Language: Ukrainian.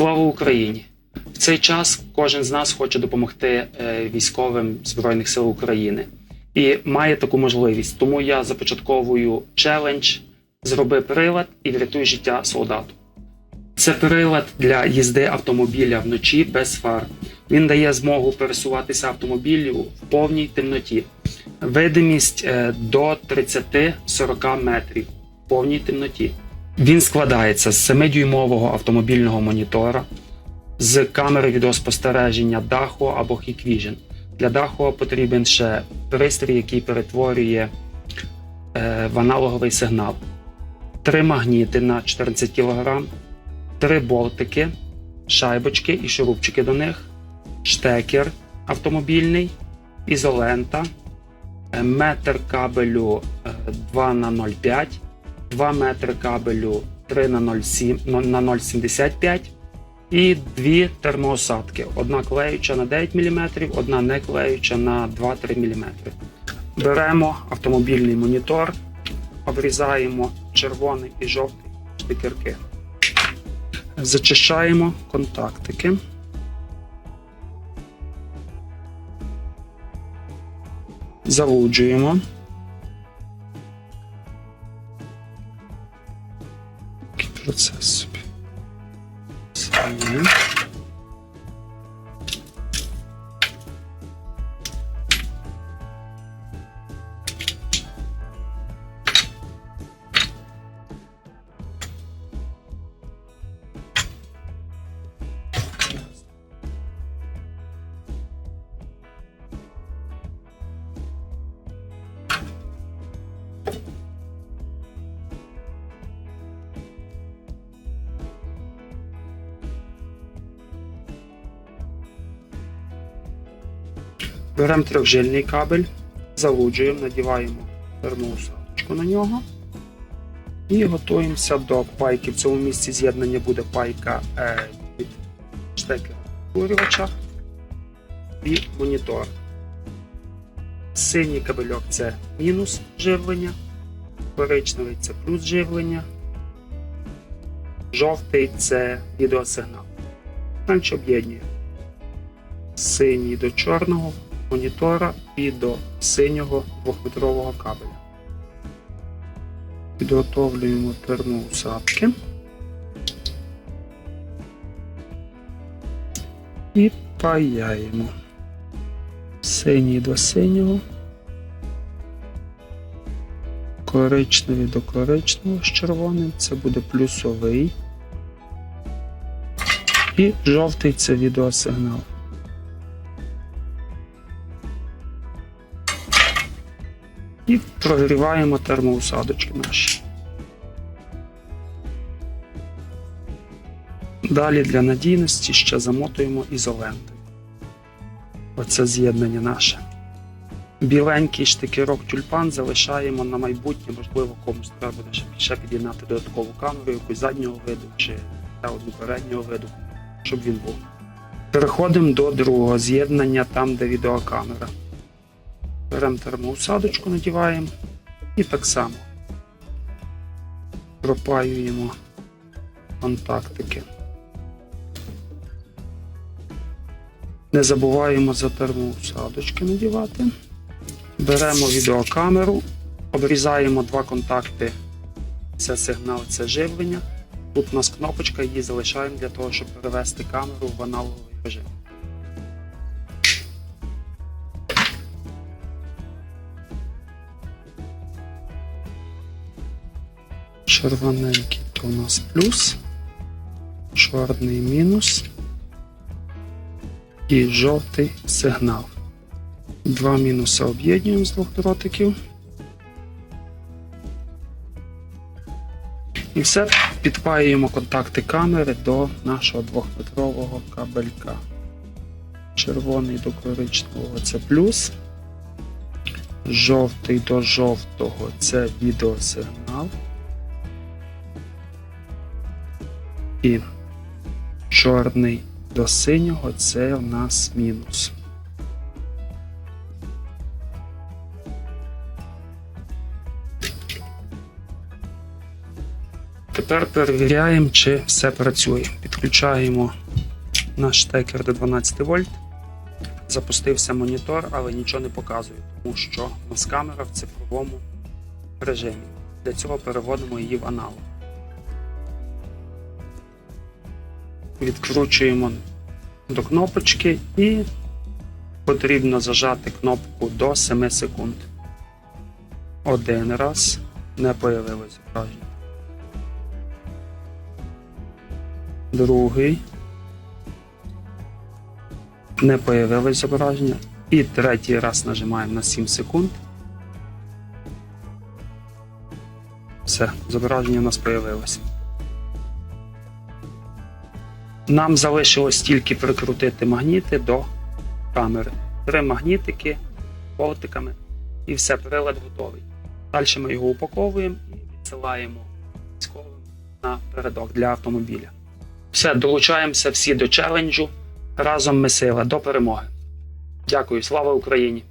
Слава Україні! В цей час кожен з нас хоче допомогти е, військовим Збройних сил України і має таку можливість. Тому я започатковую челендж Зроби прилад і врятуй життя солдату. Це прилад для їзди автомобіля вночі без фар. Він дає змогу пересуватися автомобілю в повній темноті. Видимість е, до 30-40 метрів в повній темноті. Він складається з 7-дюймового автомобільного монітора, з камери відеоспостереження даху або Hikvision. Для даху потрібен ще пристрій, який перетворює е, в аналоговий сигнал. Три магніти на 14 кг, три болтики, шайбочки і шурупчики до них, штекер автомобільний, ізолента, е, метр кабелю е, 2 на 0,5, 2 метри кабелю 3 на 0,7 на 0,75 і дві термоосадки. Одна клеюча на 9 мм, одна не клеюча на 2-3 мм. Беремо автомобільний монітор, обрізаємо червоний і жовтий штикерки. Зачищаємо контактики. Залуджуємо. Такий Беремо трьохжильний кабель, залуджуємо, надіваємо термоусадочку на нього і готуємося до пайки. В цьому місці з'єднання буде пайка е, від штекера курювача і монітор. Синій кабельок це мінус живлення, коричневий це плюс живлення, жовтий це відеосигнал. Далі об'єднуємо синій до чорного монітора і до синього 2-метрового кабеля. Підготовлюємо термоусадки і паяємо синій до синього, коричневий до коричневого з червоним, це буде плюсовий. І жовтий це відеосигнал. І прогріваємо термоусадочки наші. Далі для надійності ще замотуємо ізолентою. Оце з'єднання наше. Біленький штикерок тюльпан залишаємо на майбутнє, можливо, комусь треба буде ще- під'єднати додаткову камеру, якусь заднього виду чи одну переднього виду, щоб він був. Переходимо до другого з'єднання, там, де відеокамера. Беремо термоусадочку, надіваємо і так само пропаюємо контактики. Не забуваємо за термоусадочки надівати. Беремо відеокамеру, обрізаємо два контакти. Це сигнал, це живлення. Тут у нас кнопочка, її залишаємо для того, щоб перевести камеру в аналоговий режим. Червоненький то у нас плюс, чорний мінус і жовтий сигнал. Два мінуси об'єднуємо з двох дротиків. І все підпаюємо контакти камери до нашого двохметрового кабелька. Червоний до коричневого це плюс. Жовтий до жовтого це відеосигнал. І чорний до синього це у нас мінус. Тепер перевіряємо, чи все працює. Підключаємо наш штекер до 12 вольт. Запустився монітор, але нічого не показує, тому що у нас камера в цифровому режимі. Для цього переводимо її в аналог. Відкручуємо до кнопочки і потрібно зажати кнопку до 7 секунд. Один раз не появилось зображення. Другий. Не появилось зображення. І третій раз нажимаємо на 7 секунд. Все, зображення у нас появилось. Нам залишилось тільки прикрутити магніти до камери. Три магнітики болтиками і все, прилад готовий. Далі ми його упаковуємо і відсилаємо військовим на передок для автомобіля. Все, долучаємося всі до челенджу. Разом ми сила до перемоги. Дякую, слава Україні!